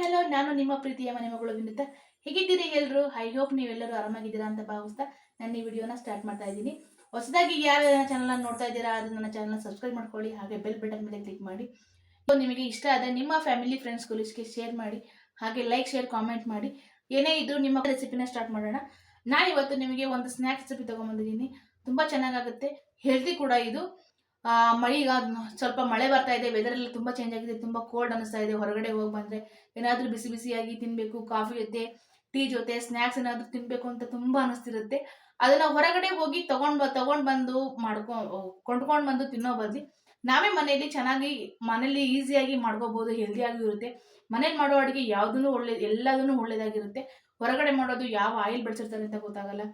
Hello, ನಾನು ನಿಮ್ಮ ಪ್ರೀತಿಯ ಮನೆ ಮಗಳು ವಿನಿತ. ಹೇಗಿದ್ದೀರಿ ಎಲ್ಲರೂ ಐ ಹೋಪ್ ನೀವೆಲ್ಲರೂ ಆರಾಮಾಗಿದ್ದೀರಾ ಅಂತ ಭಾವಿಸ್ತಾ ನಾನು ಈ ವಿಡಿಯೋನ ಸ್ಟಾರ್ಟ್ ಮಾಡ್ತಾ ಇದ್ದೀನಿ. ಹೊಸದಾಗಿ ಯಾರು ನನ್ನ ಚಾನಲ್ ನೋಡ್ತಾ ಇದ್ದೀರಾ ಅದು ನನ್ನ ಚಾನಲ್ ಸಬ್ಸ್ಕ್ರೈಬ್ ಮಾಡ್ಕೊಳ್ಳಿ, ಹಾಗೆ ಬೆಲ್ ಬಟನ್ ಮೇಲೆ ಕ್ಲಿಕ್ ಮಾಡಿ. ನಿಮಗೆ ಇಷ್ಟ ಆದರೆ ನಿಮ್ಮ ಫ್ಯಾಮಿಲಿ ಫ್ರೆಂಡ್ಸ್ ಕೊಲೀಸ್ಗೆ ಶೇರ್ ಮಾಡಿ, ಹಾಗೆ ಲೈಕ್ ಶೇರ್ ಕಾಮೆಂಟ್ ಮಾಡಿ. ಏನೇ ಇದ್ರೂ ನಿಮ್ಮ ರೆಸಿಪಿನ ಸ್ಟಾರ್ಟ್ ಮಾಡೋಣ. ನಾನು ಇವತ್ತು ನಿಮಗೆ ಒಂದು ಸ್ನ್ಯಾಕ್ಸ್ ರೆಸಿಪಿ ತೊಗೊಂಬಂದಿದ್ದೀನಿ ತುಂಬ ಚೆನ್ನಾಗಾಗುತ್ತೆ. ಹೆಲ್ದಿ ಕೂಡ ಇದು. ಮಳೆ ಈಗ ಸ್ವಲ್ಪ ಮಳೆ ಬರ್ತಾ ಇದೆ ವೆದರ್ ಎಲ್ಲ ತುಂಬ ಚೇಂಜ್ ಆಗಿದೆ, ತುಂಬ ಕೋಲ್ಡ್ ಅನಿಸ್ತಾ ಇದೆ, ಹೊರಗಡೆ ಹೋಗಿ ಬಂದರೆ ಏನಾದರೂ ಬಿಸಿ ಬಿಸಿಯಾಗಿ ತಿನ್ನಬೇಕು ಕಾಫಿ ಜೊತೆ ಟೀ ಜೊತೆ ಸ್ನ್ಯಾಕ್ಸ್ ಏನಾದರೂ ತಿನ್ನಬೇಕು ಅಂತ ತುಂಬ ಅನಿಸ್ತಿರುತ್ತೆ. ಅದನ್ನ ಹೊರಗಡೆ ಹೋಗಿ ತಗೊಂಡ್ ತಗೊಂಡ್ ಬಂದು ಮಾಡ್ಕೊ, ಕೊಂಡ್ಕೊಂಡು ಬಂದು ತಿನ್ನೋ ಬದಲಿ ನಾವೇ ಮನೆಯಲ್ಲಿ ಚೆನ್ನಾಗಿ ಮನೇಲಿ ಈಸಿಯಾಗಿ ಮಾಡ್ಕೋಬಹುದು ಹೆಲ್ದಿಯಾಗಿ ಇರುತ್ತೆ. ಮನೇಲಿ ಮಾಡೋ ಅಡುಗೆ ಯಾವುದೂ ಒಳ್ಳೆ, ಎಲ್ಲದನ್ನು ಒಳ್ಳೇದಾಗಿರುತ್ತೆ. ಹೊರಗಡೆ ಮಾಡೋದು ಯಾವ ಆಯಿಲ್ ಬಳಸಿರ್ತಾರೆ ಅಂತ ಗೊತ್ತಾಗಲ್ಲ.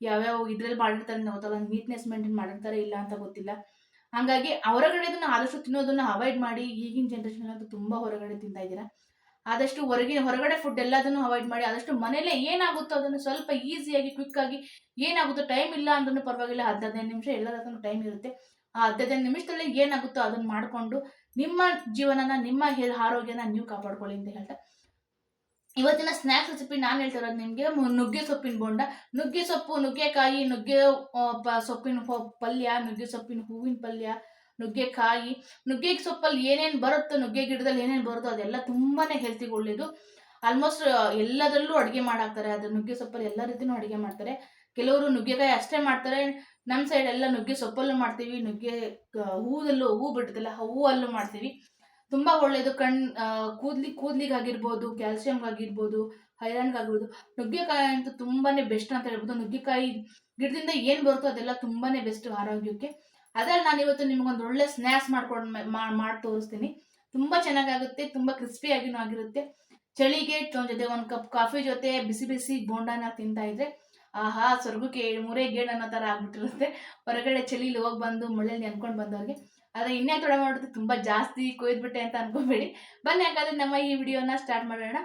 ಯಾವ್ಯಾವ ಇದ್ರಲ್ಲಿ ಮಾಡಿರ್ತಾರೆ ಅಂತ ಗೊತ್ತಾಗಲ್ಲ ನೀಟ್ನೆಸ್ ಮೇಂಟೈನ್ ಮಾಡಿರ್ತಾರೆ ಇಲ್ಲ ಅಂತ ಗೊತ್ತಿಲ್ಲ. ಹಾಗಾಗಿ ಹೊರಗಡೆದನ್ನ ಆದಷ್ಟು ತಿನ್ನೋದನ್ನ ಅವಾಯ್ಡ್ ಮಾಡಿ ಈಗಿನ ಜನ್ರೇಷನ್ ಅಂತೂ ತುಂಬ ಹೊರಗಡೆ ತಿಂತಾ ಇದ್ದೀರಾ? ಆದಷ್ಟು ಹೊರಗೆ, ಹೊರಗಡೆ ಫುಡ್ ಎಲ್ಲದನ್ನು ಅವಾಯ್ಡ್ ಮಾಡಿ, ಆದಷ್ಟು ಮನೆಯಲ್ಲೇ ಏನಾಗುತ್ತೋ ಅದನ್ನು ಸ್ವಲ್ಪ ಈಸಿಯಾಗಿ ಕ್ವಿಕ್ ಆಗಿ ಏನಾಗುತ್ತೋ ಟೈಮ್ ಇಲ್ಲ ಅಂದ್ರೂ ಪರವಾಗಿಲ್ಲ ಹದಿನೈದು ನಿಮಿಷ ಎಲ್ಲದಕ್ಕೂ ಟೈಮ್ ಇರುತ್ತೆ. ಆ ಹದಿನೈದು ನಿಮಿಷದಲ್ಲಿ ಏನಾಗುತ್ತೋ ಅದನ್ನು ಮಾಡಿಕೊಂಡು ನಿಮ್ಮ ಜೀವನನ, ನಿಮ್ಮ ಆರೋಗ್ಯನ ನೀವು ಕಾಪಾಡ್ಕೊಳ್ಳಿ ಅಂತ ಹೇಳ್ತಾ. ಇವತ್ತಿನ ಸ್ನ್ಯಾಕ್ಸ್ ರೆಸಿಪಿ ನಾನು ಹೇಳ್ತಿರೋದು ನಿಮಗೆ. ನುಗ್ಗೆ ಸೊಪ್ಪಿನ ಬೋಂಡ. ನುಗ್ಗೆ ಸೊಪ್ಪು, ನುಗ್ಗೆಕಾಯಿ, ನುಗ್ಗೆ ಸೊಪ್ಪಿನ ಪಲ್ಯ, ನುಗ್ಗೆ ಸೊಪ್ಪಿನ ಹೂವಿನ ಪಲ್ಯ, ನುಗ್ಗೆಕಾಯಿ. ನುಗ್ಗೆ ಸೊಪ್ಪಲ್ಲಿ ಏನೇನು ಬರುತ್ತೋ, ನುಗ್ಗೆ ಗಿಡದಲ್ಲಿ ಏನೇನು ಬರುತ್ತೋ ಅದೆಲ್ಲ ತುಂಬಾ ಹೆಲ್ತಿಗೆ ಒಳ್ಳೇದು. ಆಲ್ಮೋಸ್ಟ್ ಎಲ್ಲದರಲ್ಲೂ ಅಡುಗೆ ಮಾಡಾಕ್ತಾರೆ. ಅದು ನುಗ್ಗೆ ಸೊಪ್ಪಲ್ಲಿ ಎಲ್ಲ ರೀತಿಯೂ ಅಡುಗೆ ಮಾಡ್ತಾರೆ. ಕೆಲವರು ನುಗ್ಗೆಕಾಯಿ ಅಷ್ಟೇ ಮಾಡ್ತಾರೆ. ನಮ್ಮ ಸೈಡ್ ಎಲ್ಲ ನುಗ್ಗೆ ಸೊಪ್ಪಲ್ಲೂ ಮಾಡ್ತೀವಿ. ನುಗ್ಗೆ ಹೂವಲ್ಲೂ ಹೂ ಬಿಡ್ತಲ್ಲ ಹೂವಲ್ಲೂ ಮಾಡ್ತೀವಿ. ತುಂಬ ಒಳ್ಳೇದು. ಕಣ್ ಕ್ಯಾಲ್ಸಿಯಂ ಕೂದ್ಲಿಗಾಗಿರ್ಬೋದು ಕ್ಯಾಲ್ಸಿಯಮ್ಗಾಗಿರ್ಬೋದು ಐರನ್ಗಾಗಿರ್ಬೋದು ನುಗ್ಗೆಕಾಯಿ ಅಂತೂ ತುಂಬಾನೇ ಬೆಸ್ಟ್ ಅಂತ ಹೇಳ್ಬೋದು. ನುಗ್ಗೆಕಾಯಿ ಗಿಡದಿಂದ ಏನು ಬರುತ್ತೋ ಅದೆಲ್ಲ ತುಂಬಾನೇ ಬೆಸ್ಟ್ ಆರೋಗ್ಯಕ್ಕೆ. ಅದ್ರಲ್ಲಿ ನಾನು ಇವತ್ತು ನಿಮ್ಗೊಂದು ಒಳ್ಳೆ ಸ್ನ್ಯಾಕ್ಸ್ ಮಾಡ್ಕೊಂಡು ಮಾಡಿ ತೋರಿಸ್ತೀನಿ. ತುಂಬ ಚೆನ್ನಾಗಾಗುತ್ತೆ, ತುಂಬ ಕ್ರಿಸ್ಪಿಯಾಗಿನೂ ಆಗಿರುತ್ತೆ. ಚಳಿಗೆ ಜೊತೆ ಒಂದು ಕಪ್ ಕಾಫಿ ಜೊತೆ ಬಿಸಿ ಬಿಸಿ ಬೋಂಡಾನ ತಿಂತಾ ಇದ್ರೆ, ಆಹಾ, ಸ್ವರ್ಗಕ್ಕೆ ಮೂರೇ ಗೇಡ್ ಅನ್ನೋ ಥರ ಆಗ್ಬಿಟ್ಟಿರುತ್ತೆ. ಹೊರಗಡೆ ಚಳಿಲಿ ಹೋಗಿ ಬಂದು ಮಳೆಯಲ್ಲಿ ನೆನ್ಕೊಂಡು ಬಂದವ್ರಿಗೆ. ಆದರೆ ಇನ್ನೇ ತೊಡೆ ಮಾಡೋದು ತುಂಬಾ ಜಾಸ್ತಿ ಕೊಯ್ದ್ಬಿಟ್ಟೆ ಅಂತ ಅನ್ಕೋಬೇಡಿ. ಬನ್ನಿ ಹಾಗಾದ್ರೆ ನಮ್ಮ ಈ ವಿಡಿಯೋನ ಸ್ಟಾರ್ಟ್ ಮಾಡೋಣ.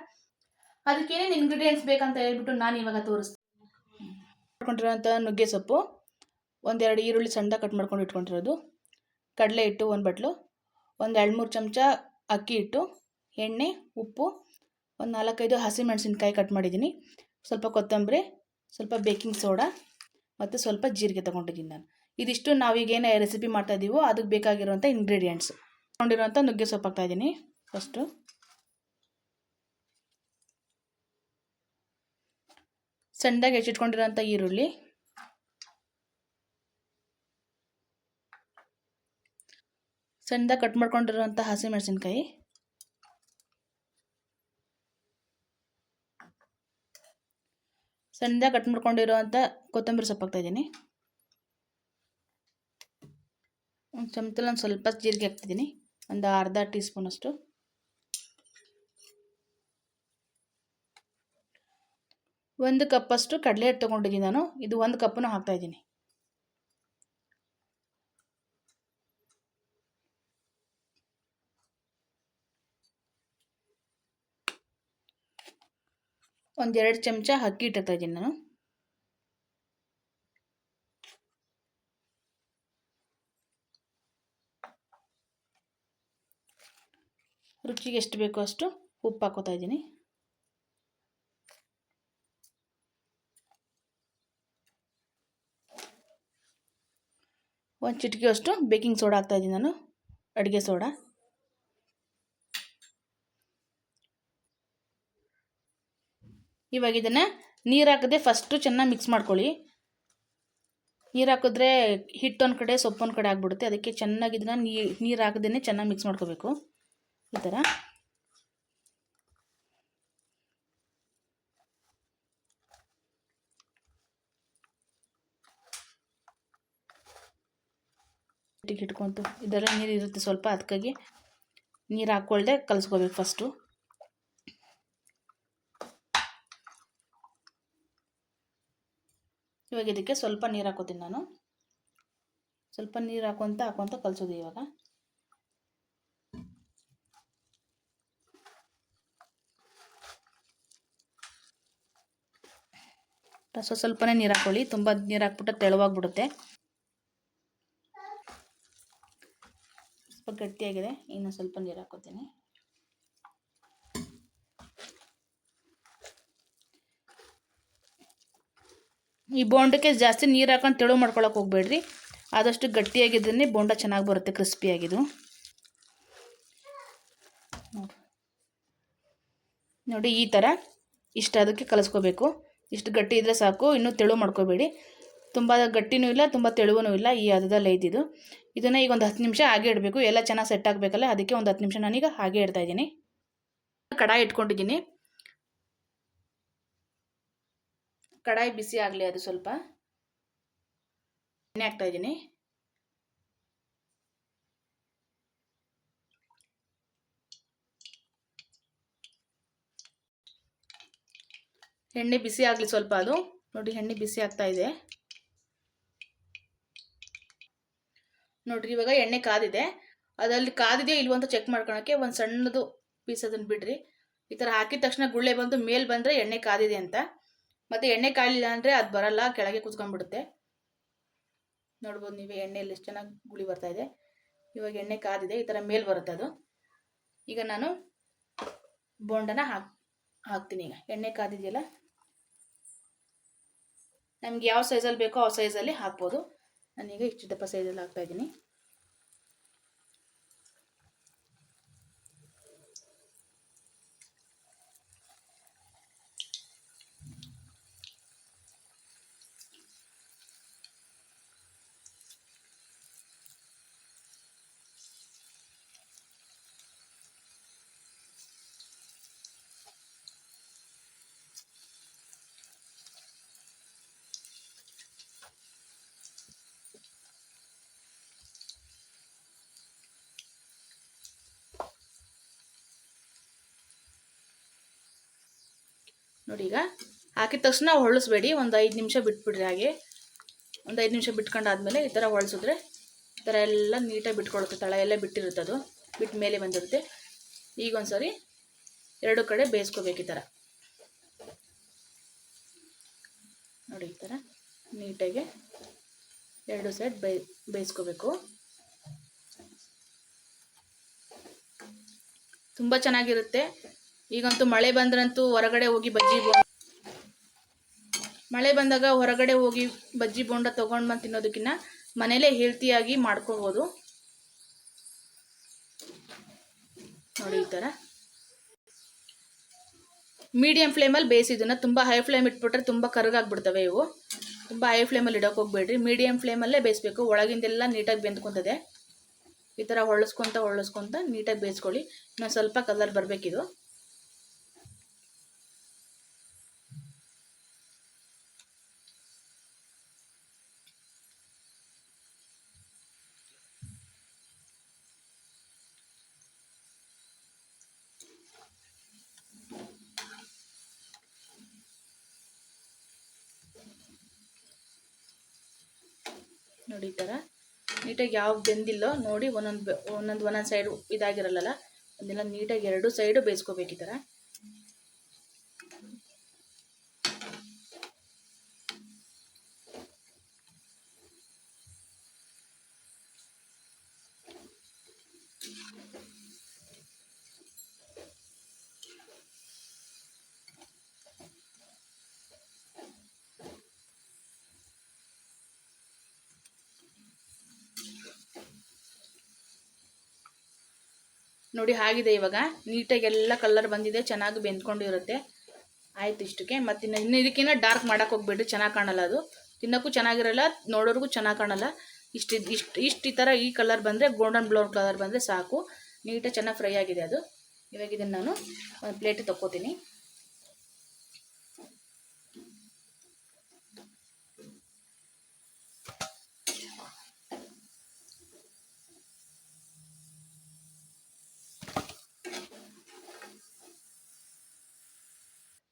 ಅದಕ್ಕೇನೇನು ಇಂಗ್ರೀಡಿಯೆಂಟ್ಸ್ ಬೇಕಂತ ಹೇಳ್ಬಿಟ್ಟು ನಾನು ಇವಾಗ ತೋರಿಸ್ತೀನಿ. ಮಾಡ್ಕೊಂಡಿರೋಂಥ ನುಗ್ಗೆ ಸೊಪ್ಪು, ಒಂದೆರಡು ಈರುಳ್ಳಿ ಸಣ್ಣ ಕಟ್ ಮಾಡ್ಕೊಂಡು ಇಟ್ಕೊಂಡಿರೋದು. ಕಡಲೆ ಹಿಟ್ಟು ಒಂದು ಬಟ್ಲು, ಒಂದು ಎರಡು ಮೂರು ಚಮಚ ಅಕ್ಕಿ ಹಿಟ್ಟು, ಎಣ್ಣೆ, ಉಪ್ಪು, ಒಂದು ನಾಲ್ಕೈದು ಹಸಿಮೆಣಸಿನ್ಕಾಯಿ ಕಟ್ ಮಾಡಿದ್ದೀನಿ. ಸ್ವಲ್ಪ ಕೊತ್ತಂಬರಿ, ಸ್ವಲ್ಪ ಬೇಕಿಂಗ್ ಸೋಡಾ, ಮತ್ತು ಸ್ವಲ್ಪ ಜೀರಿಗೆ ತೊಗೊಂಡಿದ್ದೀನಿ ನಾನು. ಇದಿಷ್ಟು ನಾವೀಗೇನು ರೆಸಿಪಿ ಮಾಡ್ತಾ ಇದ್ದೀವೋ ಅದಕ್ಕೆ ಬೇಕಾಗಿರುವಂಥ ಇಂಗ್ರೀಡಿಯೆಂಟ್ಸ್ ತೊಗೊಂಡಿರುವಂಥ ನುಗ್ಗೆ ಸೊಪ್ಪು ಹಾಕ್ತಾಯಿದ್ದೀನಿ ಫಸ್ಟು ಸಣ್ಣದಾಗಿ ಹೆಚ್ಚಿಟ್ಕೊಂಡಿರೋಂಥ ಈರುಳ್ಳಿ. ಸಣ್ಣದಾಗಿ ಕಟ್ ಮಾಡ್ಕೊಂಡಿರುವಂಥ ಹಸಿಮೆಣಸಿನ್ಕಾಯಿ. ಸಣ್ಣದಾಗಿ ಕಟ್ ಮಾಡ್ಕೊಂಡಿರುವಂಥ ಕೊತ್ತಂಬರಿ ಸೊಪ್ಪು ಹಾಕ್ತಾಯಿದ್ದೀನಿ ಒಂದು ಚಮಚದಲ್ಲಿ ಒಂದು ಸ್ವಲ್ಪ ಜೀರಿಗೆ ಹಾಕ್ತಿದ್ದೀನಿ. ಒಂದು ಅರ್ಧ ಟೀ ಸ್ಪೂನಷ್ಟು ಒಂದು ಕಪ್ಪಷ್ಟು ಕಡಲೆ ಹಿಟ್ಟು ತೊಗೊಂಡಿದ್ದೀನಿ ನಾನು. ಇದು ಒಂದು ಕಪ್ಪನ್ನು ಹಾಕ್ತಾಯಿದ್ದೀನಿ ಒಂದೆರಡು ಚಮಚ ಅಕ್ಕಿ ಹಿಟ್ಟು ಹಾಕ್ತಾಯಿದ್ದೀನಿ ನಾನು. ರುಚಿಗೆ ಎಷ್ಟು ಬೇಕೋ ಅಷ್ಟು ಉಪ್ಪು ಹಾಕೋತಾ ಇದ್ದೀನಿ. ಒಂದು ಚಿಟಿಕೆ ಅಷ್ಟು ಬೇಕಿಂಗ್ ಸೋಡಾ ಹಾಕ್ತಾ ಇದ್ದೀನಿ ನಾನು, ಅಡುಗೆ ಸೋಡಾ. ಇವಾಗ ಇದನ್ನು ನೀರು ಹಾಕದೆ ಫಸ್ಟು ಚೆನ್ನಾಗಿ ಮಿಕ್ಸ್ ಮಾಡ್ಕೊಳ್ಳಿ. ನೀರು ಹಾಕಿದ್ರೆ ಹಿಟ್ಟೊಂದು ಕಡೆ, ಸೊಪ್ಪೊಂದು ಕಡೆ ಆಗಿಬಿಡುತ್ತೆ, ಅದಕ್ಕೆ ಚೆನ್ನಾಗಿ ಇದನ್ನು ನೀರು ಹಾಕದೇ ಚೆನ್ನಾಗಿ ಮಿಕ್ಸ್ ಮಾಡ್ಕೋಬೇಕು. ಈ ಥರ. ಇಟ್ಕೊಂತು ಇದೆಲ್ಲ ನೀರು ಇರುತ್ತೆ ಸ್ವಲ್ಪ ಅದಕ್ಕಾಗಿ ನೀರು ಹಾಕ್ಕೊಳ್ದೆ ಕಲಿಸ್ಕೋಬೇಕು ಫಸ್ಟು. ಇವಾಗ ಇದಕ್ಕೆ ಸ್ವಲ್ಪ ನೀರು ಹಾಕೋತೀನಿ ನಾನು. ಸ್ವಲ್ಪ ನೀರು ಹಾಕೊತ ಹಾಕೊತ ಕಲಿಸೋದು ಇವಾಗ. ಸ್ವಲ್ಪ ಸ್ವಲ್ಪನೇ ನೀರು ಹಾಕೊಳ್ಳಿ. ತುಂಬ ನೀರು ಹಾಕ್ಬಿಟ್ಟು ತೆಳುವಾಗ್ಬಿಡುತ್ತೆ. ಸ್ವಲ್ಪ ಗಟ್ಟಿಯಾಗಿದೆ. ಇನ್ನು ಸ್ವಲ್ಪ ನೀರು ಹಾಕೋತೀನಿ ಈ ಬೋಂಡಕ್ಕೆ ಜಾಸ್ತಿ ನೀರು ಹಾಕೊಂಡು ತೆಳು ಮಾಡ್ಕೊಳಕ್ಕೆ ಹೋಗ್ಬೇಡ್ರಿ. ಆದಷ್ಟು ಗಟ್ಟಿಯಾಗಿದ್ದನ್ನೇ ಬೋಂಡ ಚೆನ್ನಾಗಿ ಬರುತ್ತೆ, ಕ್ರಿಸ್ಪಿಯಾಗಿದ್ದು. ನೋಡಿ, ಈ ಥರ ಇಷ್ಟ ಅದಕ್ಕೆ ಕಲಿಸ್ಕೋಬೇಕು. ಇಷ್ಟು ಗಟ್ಟಿ ಇದ್ದರೆ ಸಾಕು, ಇನ್ನೂ ತೆಳು ಮಾಡ್ಕೋಬೇಡಿ. ತುಂಬ ಗಟ್ಟಿನೂ ಇಲ್ಲ, ತುಂಬ ತೆಳುವೂ ಇಲ್ಲ ಈ ಹದದಲ್ಲಿ ಇದ್ದಿದ್ದು. ಇದನ್ನು ಈಗ ಒಂದು ಹತ್ತು ನಿಮಿಷ ಹಾಗೆ ಇಡಬೇಕು. ಎಲ್ಲ ಚೆನ್ನಾಗಿ ಸೆಟ್ ಆಗಬೇಕಲ್ಲ, ಅದಕ್ಕೆ ಒಂದು ಹತ್ತು ನಿಮಿಷ ನಾನೀಗ ಹಾಗೆ ಇಡ್ತಾ ಇದ್ದೀನಿ. ಕಡಾಯಿ ಇಟ್ಕೊಂಡಿದ್ದೀನಿ. ಕಡಾಯಿ ಬಿಸಿ ಆಗಲಿ ಅದು ಸ್ವಲ್ಪ. ಎಣ್ಣೆ ಹಾಕ್ತಾ ಇದ್ದೀನಿ. ಎಣ್ಣೆ ಬಿಸಿ ಆಗಲಿ ಸ್ವಲ್ಪ ಅದು. ನೋಡಿ ಎಣ್ಣೆ ಬಿಸಿ ಆಗ್ತಾ ಇದೆ. ನೋಡ್ರಿ ಇವಾಗ ಎಣ್ಣೆ ಕಾದಿದೆ. ಅದರಲ್ಲಿ ಕಾದಿದೆಯೋ ಇಲ್ವೋ ಅಂತ ಚೆಕ್ ಮಾಡ್ಕೊಳಕ್ಕೆ ಒಂದು ಸಣ್ಣದು ಪೀಸ್ ಅದನ್ನು ಬಿಡ್ರಿ. ಈ ಥರ ಹಾಕಿದ ತಕ್ಷಣ ಗುಳ್ಳೆ ಬಂದು ಮೇಲೆ ಬಂದರೆ ಎಣ್ಣೆ ಕಾದಿದೆ ಅಂತ. ಮತ್ತೆ ಎಣ್ಣೆ ಕಾಯಲಿಲ್ಲ ಅಂದರೆ ಅದು ಬರಲ್ಲ, ಕೆಳಗೆ ಕುತ್ಕೊಂಡ್ಬಿಡುತ್ತೆ. ನೋಡ್ಬೋದು ನೀವೇ ಎಣ್ಣೆಯಲ್ಲಿ ಎಷ್ಟು ಚೆನ್ನಾಗಿ ಗುಳಿ ಬರ್ತಾ ಇದೆ. ಇವಾಗ ಎಣ್ಣೆ ಕಾದಿದೆ, ಈ ಥರ ಮೇಲೆ ಬರುತ್ತೆ ಅದು. ಈಗ ನಾನು ಬೋಂಡನ ಹಾಕ್ ಹಾಕ್ತೀನಿ ಈಗ. ಎಣ್ಣೆ ಕಾದಿದೆಯಲ್ಲ? ನಮ್ಗೆ ಯಾವ ಸೈಜಲ್ಲಿ ಬೇಕೋ ಆ ಸೈಜಲ್ಲಿ ಹಾಕ್ಬೋದು. ನಾನೀಗ ಇಷ್ಟು ದಪ್ಪ ಸೈಜಲ್ಲಿ ಹಾಕ್ತಾ ನೋಡಿ ಈಗ. ಹಾಕಿದ ತಕ್ಷಣ ಹೊಳಿಸ್ಬೇಡಿ ಒಂದು ಐದು ನಿಮಿಷ ಬಿಟ್ಬಿಡ್ರಿ ಹಾಗೆ. ಒಂದು ಐದು ನಿಮಿಷ ಬಿಟ್ಕೊಂಡಾದ್ಮೇಲೆ ಈ ಥರ ಹೊಳ್ಸಿದ್ರೆ ಈ ಥರ ಎಲ್ಲ ನೀಟಾಗಿ ಬಿಟ್ಕೊಳುತ್ತೆ ತಳ. ಎಲ್ಲ ಬಿಟ್ಟಿರುತ್ತೆ ಅದು. ಬಿಟ್ಟು ಮೇಲೆ ಬಂದಿರುತ್ತೆ. ಈಗ ಒಂದ್ಸರಿ ಎರಡು ಕಡೆ ಬೇಯಿಸ್ಕೋಬೇಕು ಈ ಥರ. ನೋಡಿ ಈ ಥರ ನೀಟಾಗಿ ಎರಡು ಸೈಡ್ ಬೇಯ್ ಬೇಯಿಸ್ಕೋಬೇಕು. ತುಂಬ ಚೆನ್ನಾಗಿರುತ್ತೆ. ಈಗಂತೂ ಮಳೆ ಬಂದ್ರಂತೂ ಹೊರಗಡೆ ಹೋಗಿ ಬಜ್ಜಿ ಬೋಂಡ ಮಳೆ ಬಂದಾಗ ಹೊರಗಡೆ ಹೋಗಿ ಬಜ್ಜಿ ಬೋಂಡ ತಗೊಂಡು ಬಂದು ತಿನ್ನೋದಕ್ಕಿಂತ ಮನೇಲೇ ಹೆಲ್ತಿಯಾಗಿ ಮಾಡ್ಕೋಬೋದು. ನೋಡಿ ಈ ಥರ ಮೀಡಿಯಂ ಫ್ಲೇಮಲ್ಲಿ ಬೇಯಿಸಿದ್ದನ್ನ ತುಂಬ ಹೈ ಫ್ಲೇಮ್ ಇಟ್ಬಿಟ್ರೆ ತುಂಬ ಕರಗಾಗ್ಬಿಡ್ತವೆ ಇವು. ತುಂಬ ಹೈ ಫ್ಲೇಮಲ್ಲಿ ಇಡೋಕೆ ಹೋಗ್ಬೇಡ್ರಿ. ಮೀಡಿಯಂ ಫ್ಲೇಮಲ್ಲೇ ಬೇಯಿಸ್ಬೇಕು. ಒಳಗಿಂದೆಲ್ಲ ನೀಟಾಗಿ ಬೆಂದ್ಕೊತದೆ. ಈ ಥರ ಹೊಳಸ್ಕೊತ ಹೊಳಸ್ಕೊತ ನೀಟಾಗಿ ಬೇಯಿಸ್ಕೊಳ್ಳಿ. ಇನ್ನೊಂದು ಸ್ವಲ್ಪ ಕಲರ್ ಬರಬೇಕಿದು. ನೋಡಿ ಈ ಥರ ನೀಟಾಗಿ ಯಾವ ಬೆಂದಿಲ್ಲೋ ನೋಡಿ ಒಂದೊಂದು ಒಂದೊಂದು ಒಂದೊಂದು ಸೈಡು ಇದಾಗಿರಲ್ಲ ಅದನ್ನೆಲ್ಲ ನೀಟಾಗಿ ಎರಡು ಸೈಡು ಬೇಯಿಸ್ಕೋಬೇಕು ಈ ಥರ ನೋಡಿ ಆಗಿದೆ ಇವಾಗ. ನೀಟಾಗಿ ಎಲ್ಲ ಕಲರ್ ಬಂದಿದೆ, ಚೆನ್ನಾಗಿ ಬೆಂದ್ಕೊಂಡು ಇರುತ್ತೆ. ಆಯ್ತು ಇಷ್ಟಕ್ಕೆ. ಮತ್ತು ಇನ್ನು ಇನ್ನು ಇದಕ್ಕಿಂತ ಡಾರ್ಕ್ ಮಾಡೋಕೆ ಹೋಗ್ಬೇಡ್ರಿ, ಚೆನ್ನಾಗಿ ಕಾಣಲ್ಲ ಅದು. ತಿನ್ನೋಕ್ಕೂ ಚೆನ್ನಾಗಿರಲ್ಲ, ನೋಡೋರ್ಗೂ ಚೆನ್ನಾಗಿ ಕಾಣಲ್ಲ. ಇಷ್ಟು ಇಷ್ಟು ಇಷ್ಟು ಈ ಥರ ಈ ಕಲರ್ ಬಂದರೆ ಗೋಲ್ಡನ್ ಬ್ಲೌನ್ ಕಲರ್ ಬಂದರೆ ಸಾಕು. ನೀಟಾಗಿ ಚೆನ್ನಾಗಿ ಫ್ರೈ ಆಗಿದೆ ಅದು. ಇವಾಗ ಇದನ್ನು ನಾನು ಒಂದು ಪ್ಲೇಟ್ ತಕ್ಕೋತೀನಿ.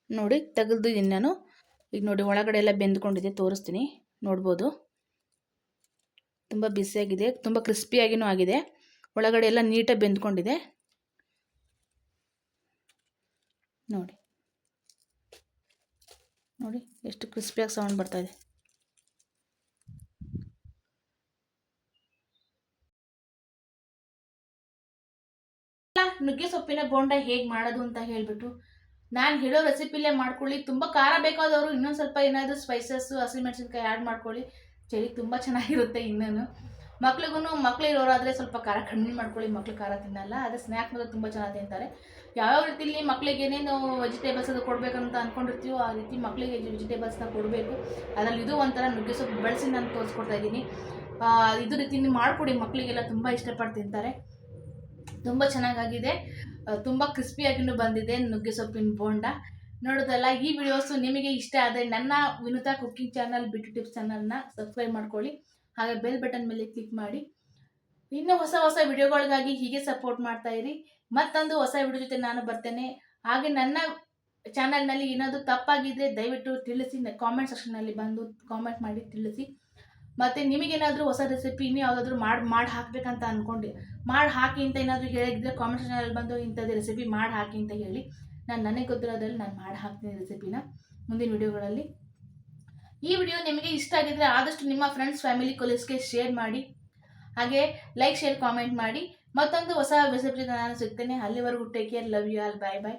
ನೋಡಿ ತೆಗೆದಿದ್ದೀನಿ ನಾನು. ಈಗ ನೋಡಿ ಒಳಗಡೆ ಎಲ್ಲ ಬೆಂದ್ಕೊಂಡಿದೆ, ತೋರಿಸ್ತೀನಿ. ನೋಡ್ಬೋದು. ತುಂಬ ಬಿಸಿಯಾಗಿದೆ ತುಂಬ ಕ್ರಿಸ್ಪಿಯಾಗಿಯೂ ಆಗಿದೆ. ಒಳಗಡೆ ಎಲ್ಲ ನೀಟಾಗಿ ಬೆಂದ್ಕೊಂಡಿದೆ. ನೋಡಿ. ನೋಡಿ, ಎಷ್ಟು ಕ್ರಿಸ್ಪಿಯಾಗಿ ಸೌಂಡ್ ಬರ್ತಾ ಇದೆ. ನುಗ್ಗೆ ಸೊಪ್ಪಿನ ಬೋಂಡ ಹೇಗೆ ಮಾಡೋದು ಅಂತ ಹೇಳಿಬಿಟ್ಟು ನಾನು ಹೇಳೋ ರೆಸಿಪಿಲೇ ಮಾಡ್ಕೊಳ್ಳಿ. ತುಂಬ ಖಾರ ಬೇಕಾದವರು ಇನ್ನೊಂದು ಸ್ವಲ್ಪ ಏನಾದರೂ ಸ್ಪೈಸಸ್ಸು ಹಸಿಮೆಣಸಿನ್ಕಾಯಿ ಆ್ಯಡ್ ಮಾಡ್ಕೊಳ್ಳಿ. ಚಳಿ ತುಂಬ ಚೆನ್ನಾಗಿರುತ್ತೆ ಇನ್ನೂ ಮಕ್ಳಿಗೂ ಮಕ್ಳು ಇರೋರಾದರೆ ಸ್ವಲ್ಪ ಖಾರ ಕಡಿಮೆ ಮಾಡ್ಕೊಳ್ಳಿ. ಮಕ್ಳು ಖಾರ ತಿನ್ನಲ್ಲ. ಆದರೆ ಸ್ನ್ಯಾಕ್ ಮಾತ್ರ ತುಂಬ ಚೆನ್ನಾಗಿ ತಿಂತಾರೆ. ಯಾವ್ಯಾವ ರೀತಿಲಿ ಮಕ್ಳಿಗೆ ಏನೇನು ವೆಜಿಟೇಬಲ್ಸ್ ಅದು ಕೊಡಬೇಕಂತ ಅಂದ್ಕೊಂಡಿರ್ತೀವೋ ಆ ರೀತಿ ಮಕ್ಕಳಿಗೆ ವೆಜಿಟೇಬಲ್ಸ್ನ ಕೊಡಬೇಕು. ಅದರಲ್ಲಿ ಇದು ಒಂಥರ ನುಗ್ಗೆ ಸೊಪ್ಪು ಬೆಳೆಸಿ ನಾನು ತೋರಿಸ್ಕೊಡ್ತಾ ಇದ್ದೀನಿ. ಇದು ರೀತಿ ಮಾಡಿಕೊಡಿ. ಮಕ್ಕಳಿಗೆಲ್ಲ ತುಂಬ ಇಷ್ಟಪಟ್ಟು ತಿಂತಾರೆ. ತುಂಬ ಚೆನ್ನಾಗಾಗಿದೆ. ತುಂಬ ಕ್ರಿಸ್ಪಿಯಾಗಿನೂ ಬಂದಿದೆ, ನುಗ್ಗೆ ಸೊಪ್ಪಿನ ಬೋಂಡ. ನೋಡೋದಲ್ಲ, ಈ ವಿಡಿಯೋಸು ನಿಮಗೆ ಇಷ್ಟ ಆದರೆ ನನ್ನ ವಿನುತಾ ಕುಕ್ಕಿಂಗ್ ಚಾನಲ್ ಬಿಟ್ಟು ಟಿಪ್ಸ್ ಚಾನಲ್ನ ಸಬ್ಸ್ಕ್ರೈಬ್ ಮಾಡ್ಕೊಳ್ಳಿ. ಹಾಗೆ ಬೆಲ್ ಬಟನ್ ಮೇಲೆ ಕ್ಲಿಕ್ ಮಾಡಿ. ಇನ್ನೂ ಹೊಸ ಹೊಸ ವಿಡಿಯೋಗಳಿಗಾಗಿ ಹೀಗೆ ಸಪೋರ್ಟ್ ಮಾಡ್ತಾ ಇರಿ. ಮತ್ತೊಂದು ಹೊಸ ವಿಡಿಯೋ ಜೊತೆ ನಾನು ಬರ್ತೇನೆ. ಹಾಗೆ ನನ್ನ ಚಾನಲ್ನಲ್ಲಿ ಏನಾದರೂ ತಪ್ಪಾಗಿದ್ದರೆ ದಯವಿಟ್ಟು ತಿಳಿಸಿ ಕಾಮೆಂಟ್ ಸೆಕ್ಷನಲ್ಲಿ ಬಂದು ಕಾಮೆಂಟ್ ಮಾಡಿ, ತಿಳಿಸಿ. ಮತ್ತು ನಿಮಗೇನಾದರೂ ಹೊಸ ರೆಸಿಪಿ ಇನ್ನೂ ಯಾವುದಾದ್ರೂ ಮಾಡಿ ಮಾಡಿ ಹಾಕಬೇಕಂತ ಅಂದ್ಕೊಂಡು ಮಾಡಿ ಹಾಕಿ ಅಂತ ಏನಾದರೂ ಹೇಳಿದ್ರೆ ಕಾಮೆಂಟ್ ಸೆಕ್ಷನಲ್ಲಿ ಬಂದು ಇಂಥದ್ದು ರೆಸಿಪಿ ಮಾಡಿ ಹಾಕಿ ಅಂತ ಹೇಳಿ. ನಾನು ನನಗೆ ಗೊತ್ತಿರೋದ್ರಲ್ಲಿ ನಾನು ಮಾಡಿ ಹಾಕ್ತೀನಿ ರೆಸಿಪಿನ ಮುಂದಿನ ವಿಡಿಯೋಗಳಲ್ಲಿ. ಈ ವಿಡಿಯೋ ನಿಮಗೆ ಇಷ್ಟ ಆಗಿದ್ರೆ ಆದಷ್ಟು ನಿಮ್ಮ ಫ್ರೆಂಡ್ಸ್ ಫ್ಯಾಮಿಲಿ ಕೊಲೀಸ್ಗೆ ಶೇರ್ ಮಾಡಿ. ಹಾಗೆ ಲೈಕ್ ಶೇರ್ ಕಾಮೆಂಟ್ ಮಾಡಿ. ಮತ್ತೊಂದು ಹೊಸ ರೆಸಿಪಿ ನಾನು ಸಿಗ್ತೇನೆ. ಅಲ್ಲಿವರೆಗೂ take care love you all bye bye